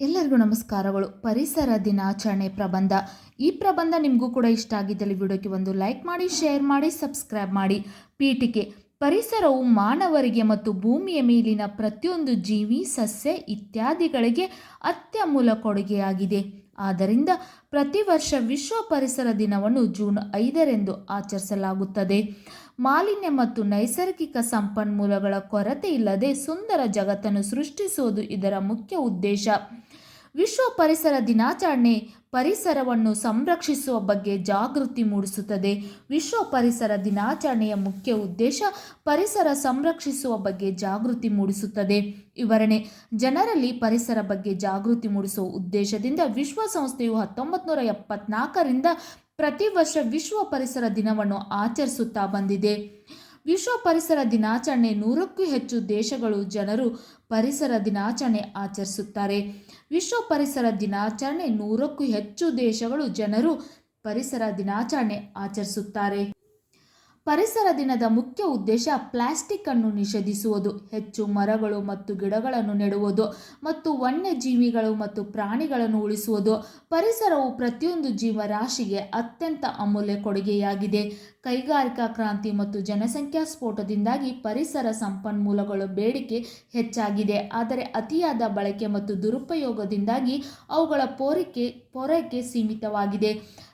ಎಲ್ಲರಿಗೂ ನಮಸ್ಕಾರಗಳು. ಪರಿಸರ ದಿನಾಚರಣೆ ಪ್ರಬಂಧ. ಈ ಪ್ರಬಂಧ ನಿಮಗೂ ಕೂಡ ಇಷ್ಟ ಆಗಿದ್ದಲ್ಲಿ ವಿಡಿಯೋಕ್ಕೆ ಒಂದು ಲೈಕ್ ಮಾಡಿ, ಶೇರ್ ಮಾಡಿ, ಸಬ್ಸ್ಕ್ರೈಬ್ ಮಾಡಿ. ಪೀಠಿಕೆ. ಪರಿಸರವು ಮಾನವರಿಗೆ ಮತ್ತು ಭೂಮಿಯ ಮೇಲಿನ ಪ್ರತಿಯೊಂದು ಜೀವಿ, ಸಸ್ಯ ಇತ್ಯಾದಿಗಳಿಗೆ ಅತ್ಯಮೂಲ ಕೊಡುಗೆಯಾಗಿದೆ. ಆದ್ದರಿಂದ ಪ್ರತಿ ವರ್ಷ ವಿಶ್ವ ಪರಿಸರ ದಿನವನ್ನು ಜೂನ್ ಐದರೆಂದು ಆಚರಿಸಲಾಗುತ್ತದೆ. ಮಾಲಿನ್ಯ ಮತ್ತು ನೈಸರ್ಗಿಕ ಸಂಪನ್ಮೂಲಗಳ ಕೊರತೆ ಇಲ್ಲದೆ ಸುಂದರ ಜಗತ್ತನ್ನು ಸೃಷ್ಟಿಸುವುದು ಇದರ ಮುಖ್ಯ ಉದ್ದೇಶ. ವಿಶ್ವ ಪರಿಸರ ದಿನಾಚರಣೆ ಪರಿಸರವನ್ನು ಸಂರಕ್ಷಿಸುವ ಬಗ್ಗೆ ಜಾಗೃತಿ ಮೂಡಿಸುತ್ತದೆ. ವಿಶ್ವ ಪರಿಸರ ದಿನಾಚರಣೆಯ ಮುಖ್ಯ ಉದ್ದೇಶ ಪರಿಸರ ಸಂರಕ್ಷಿಸುವ ಬಗ್ಗೆ ಜಾಗೃತಿ ಮೂಡಿಸುತ್ತದೆ. ವಿವರಣೆ, ಜನರಲ್ಲಿ ಪರಿಸರ ಬಗ್ಗೆ ಜಾಗೃತಿ ಮೂಡಿಸುವ ಉದ್ದೇಶದಿಂದ ವಿಶ್ವಸಂಸ್ಥೆಯು ಹತ್ತೊಂಬತ್ತು ನೂರ ಎಪ್ಪತ್ನಾಲ್ಕರಿಂದ ಪ್ರತಿ ವರ್ಷ ವಿಶ್ವ ಪರಿಸರ ದಿನವನ್ನು ಆಚರಿಸುತ್ತಾ ಬಂದಿದೆ. ವಿಶ್ವ ಪರಿಸರ ದಿನಾಚರಣೆ ನೂರಕ್ಕೂ ಹೆಚ್ಚು ದೇಶಗಳು ಜನರು ಪರಿಸರ ದಿನಾಚರಣೆ ಆಚರಿಸುತ್ತಾರೆ. ವಿಶ್ವ ಪರಿಸರ ದಿನಾಚರಣೆ ನೂರಕ್ಕೂ ಹೆಚ್ಚು ದೇಶಗಳು ಜನರು ಪರಿಸರ ದಿನಾಚರಣೆ ಆಚರಿಸುತ್ತಾರೆ. ಪರಿಸರ ದಿನದ ಮುಖ್ಯ ಉದ್ದೇಶ ಪ್ಲಾಸ್ಟಿಕ್ ಅನ್ನು ನಿಷೇಧಿಸುವುದು, ಹೆಚ್ಚು ಮರಗಳು ಮತ್ತು ಗಿಡಗಳನ್ನು ನೆಡುವುದು ಮತ್ತು ವನ್ಯಜೀವಿಗಳು ಮತ್ತು ಪ್ರಾಣಿಗಳನ್ನು ಉಳಿಸುವುದು. ಪರಿಸರವು ಪ್ರತಿಯೊಂದು ಜೀವರಾಶಿಗೆ ಅತ್ಯಂತ ಅಮೂಲ್ಯ ಕೊಡುಗೆಯಾಗಿದೆ. ಕೈಗಾರಿಕಾ ಕ್ರಾಂತಿ ಮತ್ತು ಜನಸಂಖ್ಯಾ ಸ್ಫೋಟದಿಂದಾಗಿ ಪರಿಸರ ಸಂಪನ್ಮೂಲಗಳ ಬೇಡಿಕೆ ಹೆಚ್ಚಾಗಿದೆ. ಆದರೆ ಅತಿಯಾದ ಬಳಕೆ ಮತ್ತು ದುರುಪಯೋಗದಿಂದಾಗಿ ಅವುಗಳ ಪೂರೈಕೆ ಪೂರೈಕೆ ಸೀಮಿತವಾಗಿದೆ.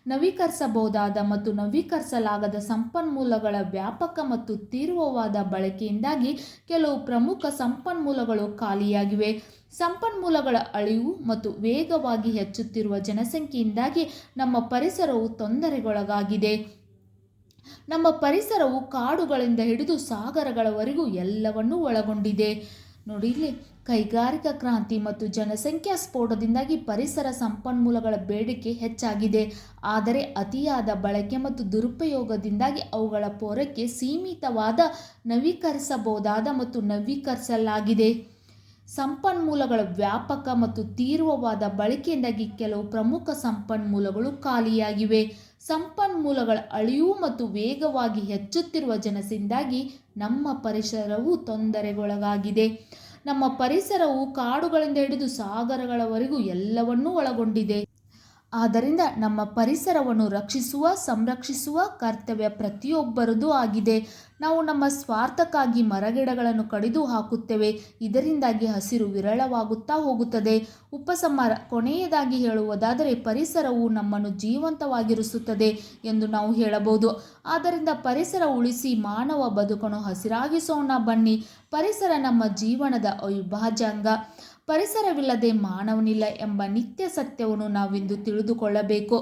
ನವೀಕರಿಸಬಹುದಾದ ಮತ್ತು ನವೀಕರಿಸಲಾಗದ ಸಂಪನ್ಮೂಲಗಳ ವ್ಯಾಪಕ ಮತ್ತು ತೀವ್ರವಾದ ಬಳಕೆಯಿಂದಾಗಿ ಕೆಲವು ಪ್ರಮುಖ ಸಂಪನ್ಮೂಲಗಳು ಖಾಲಿಯಾಗಿವೆ. ಸಂಪನ್ಮೂಲಗಳ ಅಳಿವು ಮತ್ತು ವೇಗವಾಗಿ ಹೆಚ್ಚುತ್ತಿರುವ ಜನಸಂಖ್ಯೆಯಿಂದಾಗಿ ನಮ್ಮ ಪರಿಸರವು ತೊಂದರೆಗೊಳಗಾಗಿದೆ. ನಮ್ಮ ಪರಿಸರವು ಕಾಡುಗಳಿಂದ ಹಿಡಿದು ಸಾಗರಗಳವರೆಗೂ ಎಲ್ಲವನ್ನೂ ಒಳಗೊಂಡಿದೆ. ನೋಡಿ ಇಲ್ಲಿ, ಕೈಗಾರಿಕಾ ಕ್ರಾಂತಿ ಮತ್ತು ಜನಸಂಖ್ಯಾ ಸ್ಫೋಟದಿಂದಾಗಿ ಪರಿಸರ ಸಂಪನ್ಮೂಲಗಳ ಬೇಡಿಕೆ ಹೆಚ್ಚಾಗಿದೆ. ಆದರೆ ಅತಿಯಾದ ಬಳಕೆ ಮತ್ತು ದುರುಪಯೋಗದಿಂದಾಗಿ ಅವುಗಳ ಪೂರೈಕೆ ಸೀಮಿತವಾದ ನವೀಕರಿಸಬಹುದಾದ ಮತ್ತು ನವೀಕರಿಸಲಾಗಿದೆ. ಸಂಪನ್ಮೂಲಗಳ ವ್ಯಾಪಕ ಮತ್ತು ತೀವ್ರವಾದ ಬಳಕೆಯಿಂದಾಗಿ ಕೆಲವು ಪ್ರಮುಖ ಸಂಪನ್ಮೂಲಗಳು ಖಾಲಿಯಾಗಿವೆ. ಸಂಪನ್ಮೂಲಗಳ ಅಳಿವು ಮತ್ತು ವೇಗವಾಗಿ ಹೆಚ್ಚುತ್ತಿರುವ ಜನಸಿಂದಾಗಿ ನಮ್ಮ ಪರಿಸರವು ತೊಂದರೆಗೊಳಗಾಗಿದೆ. ನಮ್ಮ ಪರಿಸರವು ಕಾಡುಗಳಿಂದ ಹಿಡಿದು ಸಾಗರಗಳವರೆಗೂ ಎಲ್ಲವನ್ನೂ ಒಳಗೊಂಡಿದೆ. ಆದ್ದರಿಂದ ನಮ್ಮ ಪರಿಸರವನ್ನು ರಕ್ಷಿಸುವ, ಸಂರಕ್ಷಿಸುವ ಕರ್ತವ್ಯ ಪ್ರತಿಯೊಬ್ಬರದೂ ಆಗಿದೆ. ನಾವು ನಮ್ಮ ಸ್ವಾರ್ಥಕ್ಕಾಗಿ ಮರಗಿಡಗಳನ್ನು ಕಡಿದು ಹಾಕುತ್ತೇವೆ. ಇದರಿಂದಾಗಿ ಹಸಿರು ವಿರಳವಾಗುತ್ತಾ ಹೋಗುತ್ತದೆ. ಉಪಸಂಹಾರ ಕೊನೆಯದಾಗಿ ಹೇಳುವುದಾದರೆ, ಪರಿಸರವು ನಮ್ಮನ್ನು ಜೀವಂತವಾಗಿರಿಸುತ್ತದೆ ಎಂದು ನಾವು ಹೇಳಬಹುದು. ಆದ್ದರಿಂದ ಪರಿಸರ ಉಳಿಸಿ ಮಾನವ ಬದುಕನ್ನು ಹಸಿರಾಗಿಸೋಣ ಬನ್ನಿ. ಪರಿಸರ ನಮ್ಮ ಜೀವನದ ಅವಿಭಾಜ್ಯ ಅಂಗ. ಪರಿಸರವಿಲ್ಲದೆ ಮಾನವನಿಲ್ಲ ಎಂಬ ನಿತ್ಯ ಸತ್ಯವನ್ನು ನಾವಿಂದು ತಿಳಿದುಕೊಳ್ಳಬೇಕು.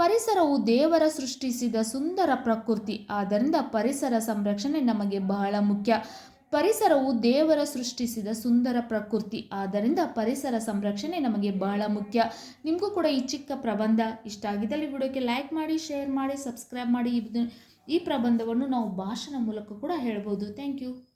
ಪರಿಸರವು ದೇವರ ಸೃಷ್ಟಿಸಿದ ಸುಂದರ ಪ್ರಕೃತಿ. ಆದ್ದರಿಂದ ಪರಿಸರ ಸಂರಕ್ಷಣೆ ನಮಗೆ ಬಹಳ ಮುಖ್ಯ. ಪರಿಸರವು ದೇವರ ಸೃಷ್ಟಿಸಿದ ಸುಂದರ ಪ್ರಕೃತಿ. ಆದ್ದರಿಂದ ಪರಿಸರ ಸಂರಕ್ಷಣೆ ನಮಗೆ ಬಹಳ ಮುಖ್ಯ. ನಿಮಗೂ ಕೂಡ ಈ ಚಿಕ್ಕ ಪ್ರಬಂಧ ಇಷ್ಟ ಆಗಿದ್ದಲ್ಲಿ ವಿಡಿಯೋಕ್ಕೆ ಲೈಕ್ ಮಾಡಿ, ಶೇರ್ ಮಾಡಿ, ಸಬ್ಸ್ಕ್ರೈಬ್ ಮಾಡಿ. ಈ ಪ್ರಬಂಧವನ್ನು ನಾವು ಭಾಷಣ ಮೂಲಕ ಕೂಡ ಹೇಳ್ಬೋದು. Thank you.